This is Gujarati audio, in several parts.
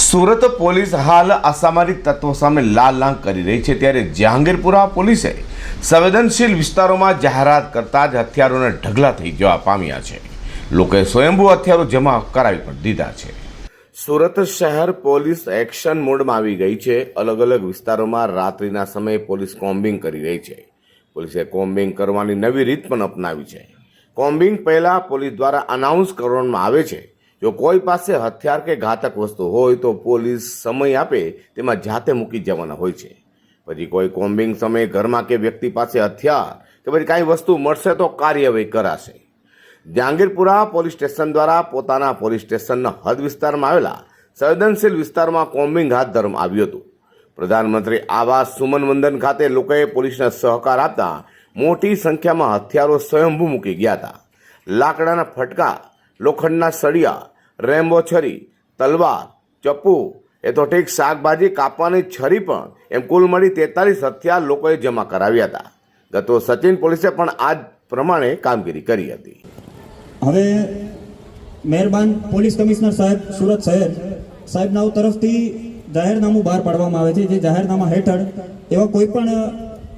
સુરત પોલીસ હાલ અસામાજિક તત્વો સામે લાલ લાંગ કરી રહી છે ત્યારે જહાંગીરપુરા પોલીસે સંવેદનશીલ વિસ્તારોમાં જાહેરાત કરતા જ હથિયારોને ઢગલા થઈ જવા પામ્યા છે. લોકોએ સ્વયંભૂ હથિયારો જમા કરાવી પણ દીધા છે. સુરત શહેર પોલીસ એક્શન મોડમાં આવી ગઈ છે. અલગ અલગ વિસ્તારોમાં રાત્રિના સમયે પોલીસ કોમ્બિંગ કરી રહી છે. પોલીસે કોમ્બિંગ કરવાની નવી રીત પણ અપનાવી છે. કોમ્બિંગ પહેલાં પોલીસ દ્વારા અનાઉન્સ કરવામાં આવે છે જો કોઈ પાસે હથિયાર કે ઘાતક વસ્તુ હોય તો પોલીસ સમય આપે તેમાં જાતે મૂકી જવાના હોય છે. પછી કોઈ કોમ્બિંગ સમયે ઘરમાં કે વ્યક્તિ પાસે હથિયાર કે પછી કાંઈ વસ્તુ મળશે તો કાર્યવાહી કરાશે. જહાંગીરપુરા પોલીસ સ્ટેશન દ્વારા પોતાના પોલીસ સ્ટેશનના હદ વિસ્તારમાં આવેલા સંવેદનશીલ વિસ્તારમાં કોમ્બિંગ હાથ ધરવામાં આવ્યું હતું. પ્રધાનમંત્રી આવાસ સુમન વંદન ખાતે લોકોએ પોલીસને સહકાર આપતા મોટી સંખ્યામાં હથિયારો સ્વયંભૂ મૂકી ગયા હતા. લાકડાના ફટકા, લોખંડના સળિયા રેમ્બો છરી, તલવાર, ચપ્પુ, એ તો ઠીક શાકભાજી કાપવાની છરી પણ એમ કુલ મળી તેતાલીસ હથિયાર લોકોએ જમા કરાવ્યા હતા. ગતો સચિન પોલીસે પણ આ પ્રમાણે કામગીરી કરી હતી. હવે મહેરબાન પોલીસ કમિશનર સાહેબ, સુરત શહેર સાહેબના તરફથી જાહેરનામું બહાર પાડવામાં આવે છે. જે જાહેરનામા હેઠળ એવા કોઈ પણ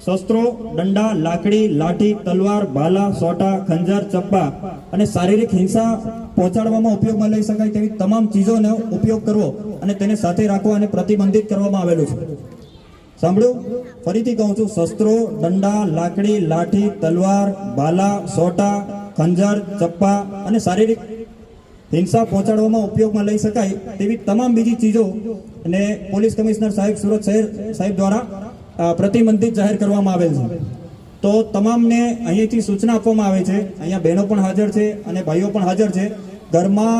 શસ્ત્રો, દંડા, લાકડી, લાઠી, તલવાર ભાલા સોટા, ખંજર ચપ્પા અને શારીરિક હિંસા પહોંચાડવામાં ઉપયોગમાં લઈ શકાય તેવી તમામ ચીજોનો ઉપયોગ કરવો અને તેને સાથે રાખવા અને પ્રતિબંધિત કરવામાં આવેલું છે. સાંભળ્યું? ફરીથી કહું છું, શસ્ત્રો, દંડા, લાકડી, લાઠી, તલવાર ભાલા સોટા, ખંજર ચપ્પા અને શારીરિક હિંસા પહોંચાડવામાં ઉપયોગમાં લઈ શકાય તેવી તમામ બીજી ચીજો અને પોલીસ કમિશનર સાહેબ સુરત શહેર સાહેબ દ્વારા પ્રતિબંધિત જાહેર કરવામાં આવેલ છે. તો તમામને અહીંયાથી સૂચના આપવામાં આવે છે, અહીંયા બહેનો પણ હાજર છે અને ભાઈઓ પણ હાજર છે. ઘરમાં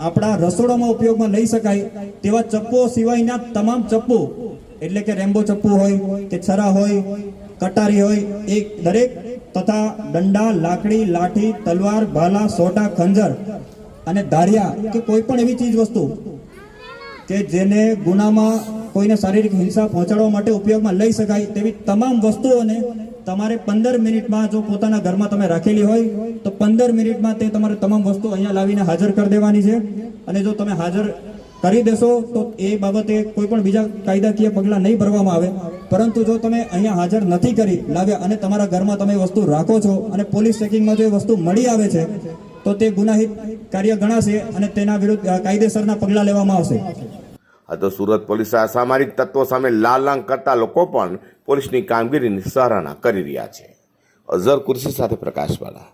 આપણા રસોડામાં ઉપયોગમાં લઈ શકાય તેવા ચપ્પુઓ સિવાયના તમામ ચપ્પુ, એટલે કે રેમ્બો ચપ્પુ હોય, કે છરા હોય, કટારી હોય, એ દરેક તથા દંડા, લાકડી, લાઠી, તલવાર, ભાલા, સોટા, ખંજર અને ધારિયા કે કોઈ પણ એવી ચીજ વસ્તુ કે જેને ગુનામાં કોઈને શારીરિક હિંસા પહોંચાડવા માટે ઉપયોગમાં લઈ શકાય તેવી તમામ વસ્તુઓને તમારે પંદર મિનિટમાં જો પોતાના ઘરમાં તમે રાખેલી હોય, તો પંદર મિનિટમાં તે તમારે તમામ વસ્તુ અહીંયા લાવીને હાજર કરી દેવાની છે. અને જો તમે હાજર કરી દેશો, તો એ બાબતે કોઈ પણ બીજા કાયદાકીય પગલાં નહીં ભરવામાં આવે. પરંતુ જો તમે અહીંયા હાજર નથી કરી લાવ્યા અને તમારા ઘરમાં તમે વસ્તુ રાખો છો અને પોલીસ ચેકિંગમાં જો એ વસ્તુ મળી આવે છે, તો તે ગુનાહિત કાર્ય ગણાશે અને તેના વિરુદ્ધ કાયદેસરના પગલાં લેવામાં આવશે. આ તો સુરત પોલીસે અસામાજિક તત્વો સામે લાલાંગ કરતા લોકો પણ પોલીસની કામગીરીની સરાહના કરી રહ્યા છે. અઝર કુર્સી સાથે પ્રકાશવાળા.